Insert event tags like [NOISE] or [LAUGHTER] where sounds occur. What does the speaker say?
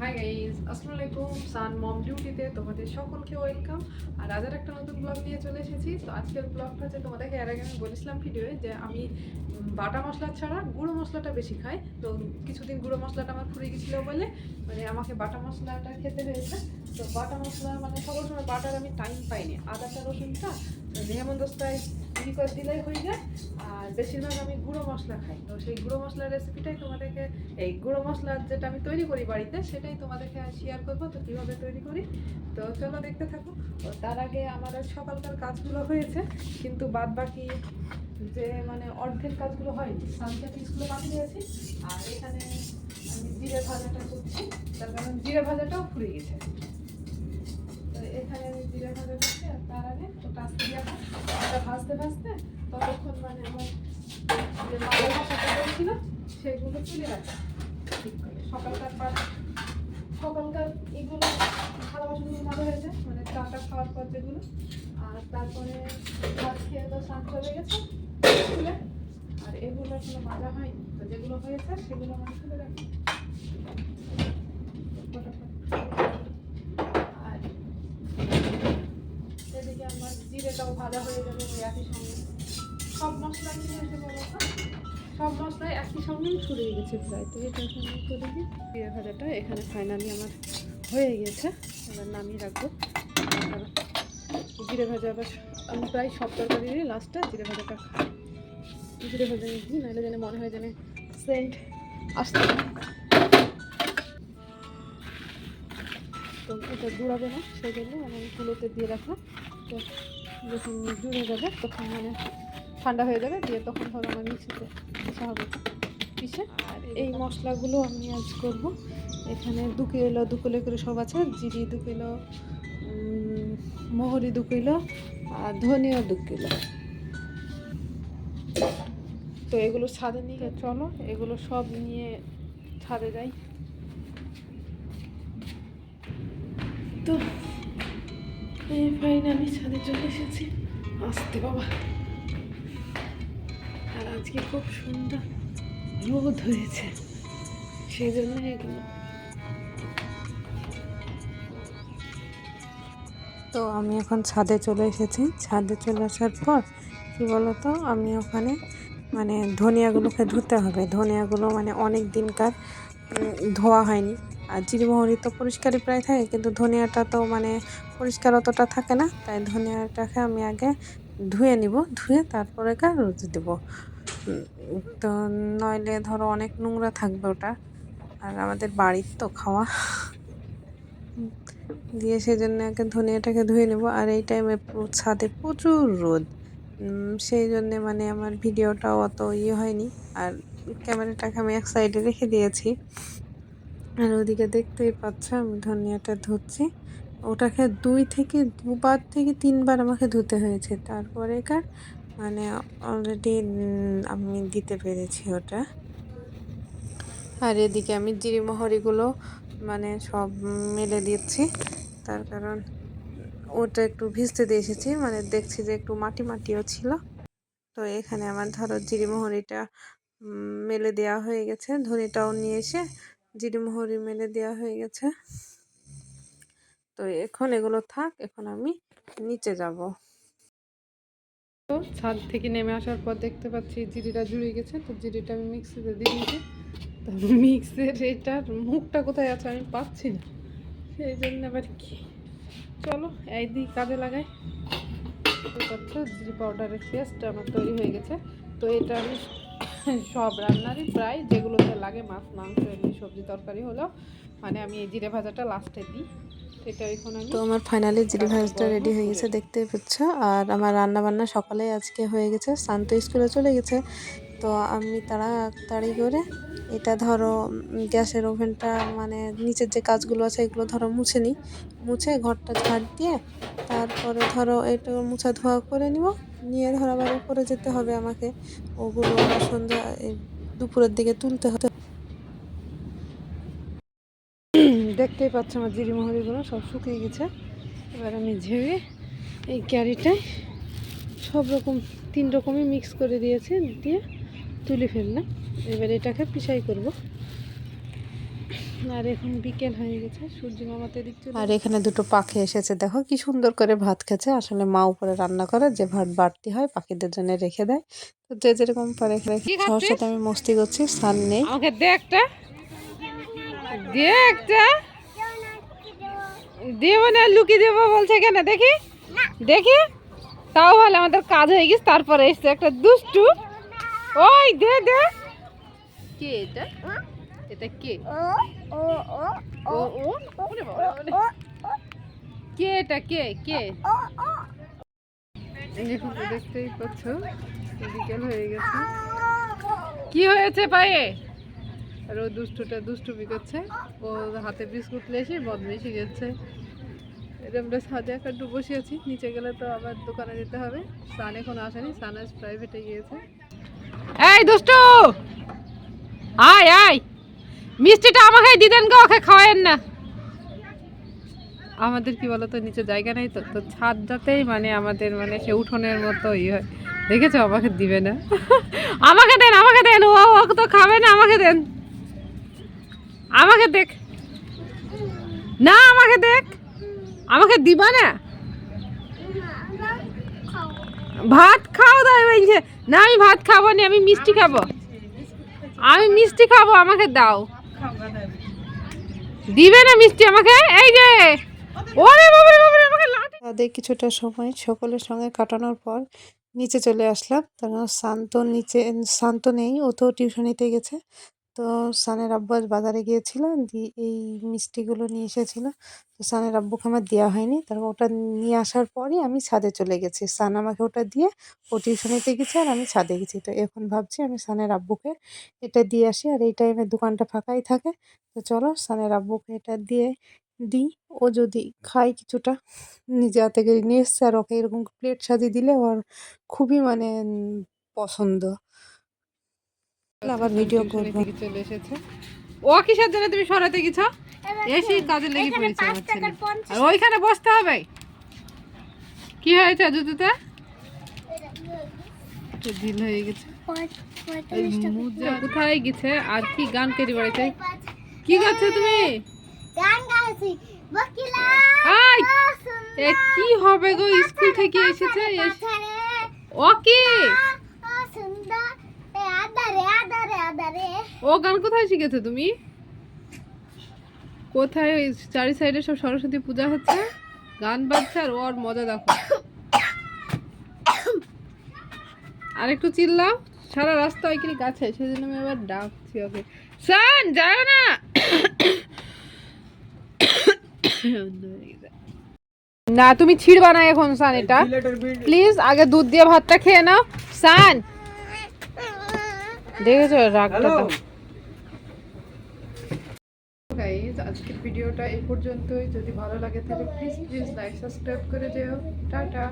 Hi guys আসসালামু আলাইকুম সান মম ডিউটিতে তোমাদের সকলকে ওয়েলকাম আর আজের একটা নতুন ব্লগ নিয়ে চলে এসেছি। তো আজকের ব্লগটা হচ্ছে তোমাদেরকে এর আগে আমি বলেছিলাম ভিডিওয়ে যে আমি বাটা মশলা ছাড়া গুঁড়ো মশলাটা বেশি খাই। তো কিছুদিন গুঁড়ো মশলাটা আমার ফুরিয়ে গেছিল বলে মানে আমাকে বাটা মশলাটা খেতে হয়েছে। তো বাটা মশলা মানে সকল সময় বাটার আমি টাইম পাইনি। আদাটা রসুনটা মেহমন্দস্তায় ই করে দিলেই হয়ে যায়। আর বেশিরভাগ আমি গুঁড়ো মশলা খাই। তো সেই গুঁড়ো মশলার রেসিপিটাই তোমাদেরকে, এই গুঁড়ো মশলা যেটা আমি তৈরি করি বাড়িতে, সেটাই তোমাদেরকে শেয়ার করব। তো কীভাবে তৈরি করি? তো চলো দেখতে থাকো। তো তার আগে আমার সকালকার কাজগুলো হয়েছে, কিন্তু বাদ বাকি যে মানে অর্ধেক কাজগুলো হয়নি সানসেট স্কুলে পাঠিয়ে দিয়েছি আর এখানে আমি জিরে ভাজাটা করছি। তার কারণ জিরে ভাজাটাও ফুরে গেছে। এখানে আমি জিরে ভাজা করছি আর তার আগে ওটা আস্তে দিয়ে ওটা ভাজতে ভাজতে ততক্ষণ মানে আমার যে মাথা ভাষাটা করেছিল, সেগুলো তুলে রাখা সকালকার পর সকালকার এগুলো থালা বাসনগুলো মাজা হয়েছে। মানে চাটা খাওয়ার পর যেগুলো। আর তারপরে ভাত খেয়ে তো স্নান চলে গেছে, স্কুলে। আর এগুলো এখনও মাজা হয়নি। তো যেগুলো হয়েছে, সেগুলো আমি তুলে রাখি আর আমার জিরেটাও ভাজা হয়ে যাবে একই সঙ্গে। সব মশলা কি হয়েছে বলো? সব মশলাই একই সঙ্গেই ছড়িয়ে গেছে প্রায়। তো এটা এখন আমি করে দিই। জিরে ভাজাটা এখানে ফাইনালি আমার হয়ে গেছে। এবার নামিয়ে রাখব। জিরে ভাজা আবার আমি প্রায় সব তরকারিরই লাস্টে জিরে ভাজাটা খাই জিরে ভাজা নিই নাহলে যেন মনে হয় যেন সেন্ট আসতে তো এটা জুড়াবে না, সেই জন্য আমি কুলোতে দিয়ে রাখলাম। তো যখন জুড়ে যাবে তখন মানে ঠান্ডা হয়ে যাবে দিয়ে তখন ধরো আমার মিক্সিতে পিসা হবে পিসে। আর এই মশলাগুলো আমি আজ করব। এখানে দু কিলো দু কিলো করে সব আছে। জিরি দু কিলো মোহরি দু কিলো আর ধনিয়া দু কিলো। তো এগুলো ছাদে নিয়ে চলো। এগুলো সব নিয়ে ছাদে যাই। এই ফাইনালি ছাদে চলে এসেছি। আসতে বাবা। আর আজকে খুব সুন্দর রোদ হয়েছে। সেই জন্য তো আমি এখন ছাদে চলে এসেছি। ছাদে চলে আসার পর, কি বলতো, আমি ওখানে মানে ধনিয়াগুলোকে ধুতে হবে। ধনিয়াগুলো মানে অনেক দিনকার ধোয়া হয়নি। আর জিরিমোহরি তো পরিষ্কারই প্রায় থাকে, কিন্তু ধনিয়াটা তো মানে পরিষ্কার অতটা থাকে না, তাই ধনিয়াটাকে আমি আগে ধুয়ে নিব, ধুয়ে তারপরে গা রোদে দেবো। তো নইলে ধরো অনেক নোংরা থাকবে ওটা, আর আমাদের বাড়ির তো খাওয়া। দিয়ে সেই জন্য আগে ধনিয়াটাকে ধুয়ে নেব, আর এই টাইমে ছাদে প্রচুর রোদ। সেই জন্যে মানে আমার ভিডিওটাও অত ইয়ে হয়নি, আর ক্যামেরাটাকে আমি এক সাইডে রেখে দিয়েছি। আর ওদিকে দেখতেই পাচ্ছ আমি ধনিয়াটা ধুচ্ছি ওটাকে দুই থেকে দুবার থেকে তিনবার আমাকে ধুতে হয়েছে। তারপরে কার? মানে অলরেডি আমি দিতে পেরেছি ওটা। আর এদিকে আমি জিরি মহরিগুলো মানে সব মেলে দিচ্ছি। তার কারণ ওটা একটু ভিজতে দিয়ে এসেছি। মানে দেখছি যে একটু মাটি মাটিও ছিল। তো এখানে আমার ধরো জিরি মোহরিটা উম, মেলে দেওয়া হয়ে গেছে। ধনিটাও নিয়ে এসে জিরি মোহরি মেলে দেওয়া হয়ে গেছে। তো এখন এগুলো থাক, এখন আমি নিচে যাব। তো ছাদ থেকে নেমে আসার পর দেখতে পাচ্ছি জিরিটা জুড়ে গেছে। তো জিরিটা আমি মিক্সিতে দিয়ে দিয়েছি। তো মিক্সের এটার মুখটা কোথায় আছে আমি পাচ্ছি না। সেই জন্য আবার কি? চলো, এই দিই কাজে লাগাই। পাচ্ছ জিরি পাউডারের পেস্ট আমার তৈরি হয়ে গেছে। তো এটা আমি সব রান্নারই প্রায় যেগুলোতে লাগে মাছ মাংস এমনি সবজি তরকারি হলো। মানে আমি এই জিরে ভাজাটা লাস্টে দিই। তো আমার ফাইনালি জিরি ভাজটা রেডি হয়ে গেছে দেখতেই পাচ্ছ? আর আমার রান্না বান্না সকালে আজকে হয়ে গেছে শান্ত স্কুলে চলে গেছে। তো আমি তাড়াতাড়ি করে এটা ধরো গ্যাসের ওভেনটা মানে নিচের যে কাজগুলো আছে এগুলো ধরো মুছে নিই। মুছে ঘরটা ঝাড় দিয়ে তারপরে ধরো এটা মুছা ধোয়া করে নিব। নিয়ে ধরো আবার উপরে যেতে হবে আমাকে। ওগুলো সন্ধ্যা দুপুরের দিকে তুলতে হতে [CLEARS THROAT] দেখতেই পাচ্ছ আমার জিরি মোহরিগুলো সব শুকিয়ে গেছে। এবার আমি ঝেড়ে এই ক্যারিটায় সব রকম, তিন রকমই মিক্স করে দিয়েছি, দিয়ে তুলে ফেললাম। এবার এটাকে পিসাই করব। আর এখন বিকেল হয়ে গেছে সূর্য মামাতে দিক আর এখানে দুটো পাখি এসেছে দেখো কি সুন্দর করে ভাত খেছে। আসলে মা উপরে রান্না করে যে ভাত বাড়তি হয় পাখিদের জন্য রেখে দেয়। তো যে যেরকম পারে রেখে সবার সাথে আমি মস্তি করছি সান নেই। আমাকে দে একটা। দে একটা। দেবো না লুকিয়ে দেবো বলছে কেন? দেখি। দেখি। তাও ভালো আমাদের কাজ হয়ে গেছে তারপরে এসছে একটা দুষ্টু। ওই দে দে। কে এটা? এটা কে? ও ও ওরে বাবা, কে এটা কে? কে? দেখতেই পাচ্ছ বিকেল হয়ে গেছে। কি হয়েছে পায়ে? আর ও দুষ্টুটা দুষ্টুমি করছে। ও হাতে বিস্কুট লেসে বদমেশি গেছে। এটা আমরা একটা একটু বসে আছি। নিচে গেলে তো আবার দোকানে যেতে হবে। সান এখন আসেনি সান আজ প্রাইভেটে গিয়েছে। এই দুষ্টু! আয় আয়! মিষ্টিটা আমাকে দিদেন গো ওকে খাওয়ায়েন না। আমাদের কি বলতো নিচে জায়গা নেই তো তো ছাদটাতেই মানে আমাদের মানে সে উঠোনের মতো ইয়ে হয়। দেখেছ আমাকে দিবে না। আমাকে দেন আমাকে দেন ও ও তো খাবে না আমাকে দেন। আমাকে দেখ। না আমাকে দেখ। আমাকে দিবা না? ভাত খাও দাও বলছে। না আমি ভাত খাব না আমি মিষ্টি খাব। আমি মিষ্টি খাব আমাকে দাও। দিবে না মিষ্টি আমাকে? এই যে। ওরে বাবারে বাবারে, আমাকে লাঠি। তাদের কিছুটা সময় সকলের সঙ্গে কাটানোর পর নিচে চলে আসলাম। কারণ শান্ত নিচে, শান্ত নেই, ও তো টিউশনিতে গেছে। তো সানের আব্বু আজ বাজারে গিয়েছিল দিয়ে এই মিষ্টিগুলো নিয়ে এসেছিল। তো সানের আব্বুকে আমার দেওয়া হয়নি। তারপর ওটা নিয়ে আসার পরই আমি ছাদে চলে গেছি। সান আমাকে ওটা দিয়ে ও টিউশনিতে গেছে আর আমি ছাদে গেছি। তো এখন ভাবছি আমি সানের আব্বুকে এটা দিয়ে আসি। আর এই টাইমে দোকানটা ফাঁকাই থাকে। তো চলো সানের আব্বুকে এটা দিয়ে দিই। ও যদি খায় কিছুটা, নিজে হাতে নিয়ে এসছে। আর ওকে এরকম প্লেট সাজিয়ে দিলে ওর খুবই মানে পছন্দ। আবার ভিডিও করব। চলে এসেছে। ও কিসের জন্য তুমি সরাতে গেছো? এসে কাজে লেগে পড়েছে আর ওইখানে বসতে হবে। কি হয়েছে জুতোতে? ঢিল হয়ে গেছে। কোথায় গেছে? আর কি গান কেটে বেড়েছে কি গাচ্ছে তুমি? গান গাইছি। বকিলা কি হবে গো স্কুল থেকে এসেছে? ও কি? ও গান কোথায় শিখেছো তুমি? কোথায় ওই চারি সাইডে সব সরস্বতী পূজা হচ্ছে? গান বাজছে আর ওর মজা দেখো। আর একটু চিল্লাও। সারা রাস্তা ওইখানে গাছে সেজন্য আমি আবার ডাকছি ওকে। সান যাও না। না তুমি ছিড়বা না এখন সান এটা। প্লিজ আগে দুধ দিয়ে ভাতটা খেয়ে নাও। সান। দেখেছ রাগটা গাইজ আজকের ভিডিওটা এই পর্যন্তই। যদি ভালো লাগে তাহলে প্লিজ প্লিজ লাইক সাবস্ক্রাইব করে যেও। টাটা।